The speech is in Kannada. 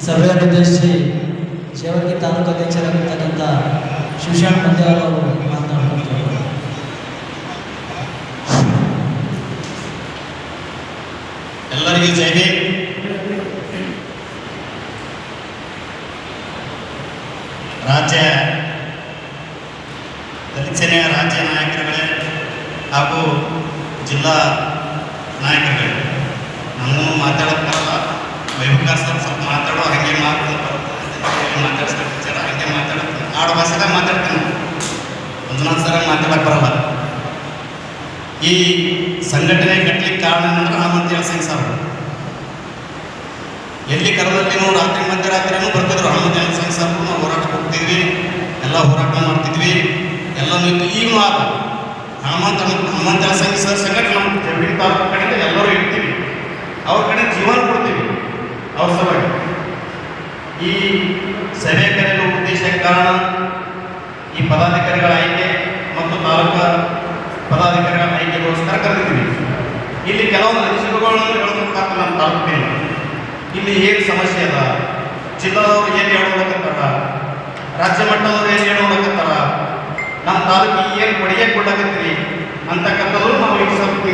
ಸಭೆಯನ್ನು ಉದ್ದೇಶಿಸಿ ಜೇವರ್ಗಿ ತಾಲೂಕು ಅಧ್ಯಕ್ಷರಾಗಿರ್ತಕ್ಕಂಥ ಶಿವಶಾಣ್ ಪಂದ್ಯಾಲ ಅವರು ಮಾತನಾಡ್ತಾರೆ ಎಲ್ಲರಿಗೂ ಜೈ ಭೀಮ್. ರಾಜ್ಯ ದಲಿತ ರಾಜ್ಯ ನಾಯಕರುಗಳೇ ಹಾಗೂ ಜಿಲ್ಲಾ ನಾಯಕರುಗಳೇ ನಮ್ಮನ್ನು ಮಾತಾಡೋಕೆ ಬರಲ್ಲ ವೈಭಕಾರ ಸರ್ ಸ್ವಲ್ಪ ಮಾತಾಡೋ ಹಾಗೆ ಮಾತು ಮಾತಾಡ್ಸ್ತಾರೆ ಸರ್ ಹಾಗೆ ಮಾತಾಡ್ತೀನಿ ಆಡು ಭಾಷೆದಾಗ ಮಾತಾಡ್ತೀನಿ. ಒಂದೊಂದು ಸಲ ಮಾತಾಡಕ್ಕೆ ಬರಲ್ಲ ಈ ಸಂಘಟನೆ ಕಟ್ಟಲಿಕ್ಕೆ ಕಾರಣ ಏನಂದ್ರೆ ಹನುಮಂತ ಸಿಂಗ್ ಸರ್. ಎಲ್ಲಿ ಕರದಲ್ಲಿ ರಾತ್ರಿ ಮಧ್ಯರಾತ್ರಿನೂ ಬರ್ತಿದ್ರು ಹನುಮಂತ ಸಿಂಗ್ ಸರ್ ನಾವು ಹೋರಾಟ ಹೋಗ್ತಿದ್ವಿ. ಎಲ್ಲ ಹೋರಾಟ ಮಾಡ್ತಿದ್ವಿ. ಈಗಲೂ ಆದ ಹನುಮಂತ ಹನುಮಂತ ಸಿಂಗ್ ಸರ್ ಸಂಘಟನೆ ಕಡೆ ಕಡೆಯಿಂದ ಎಲ್ಲರೂ ಇರ್ತೀವಿ. ಅವ್ರ ಕಡೆ ಜೀವನ ಕೊಡ್ತೀವಿ. ಅವ್ರ ಸಲುವಾಗಿ. ಈ ಸಭೆ ಕರೆಯುವ ಉದ್ದೇಶ ಕಾರಣ ಈ ಪದಾಧಿಕಾರಿಗಳ ಆಯ್ಕೆ ಮತ್ತು ತಾಲೂಕಾ ಪದಾಧಿಕಾರಿಗಳ ಆಯ್ಕೆಗೋಸ್ಕರ ಕರೆದಿದ್ದೀವಿ. ಇಲ್ಲಿ ಕೆಲವೊಂದು ಅನಿಸಿಕೆಗಳನ್ನು ಹೇಳಬೇಕಾಗ್ತದೆ ನಮ್ಮ ತಾಲೂಕಿನ ಇಲ್ಲಿ ಏನು ಸಮಸ್ಯೆ ಅದ? ಜಿಲ್ಲಾದವ್ರು ಏನು ಹೇಳೋದಕ್ಕತ್ತಾರ ರಾಜ್ಯ ಮಟ್ಟದವರು ಏನು ಹೇಳೋದಕ್ಕತ್ತಾರ ನಮ್ಮ ತಾಲೂಕಿಗೆ ಏನು ಕೊಡುಗೆ ಕೊಡಕತ್ತೀರಿ ಅಂತಕ್ಕಂಥದ್ದು ನಾವು ಈ ಸ್ವಲ್ಪ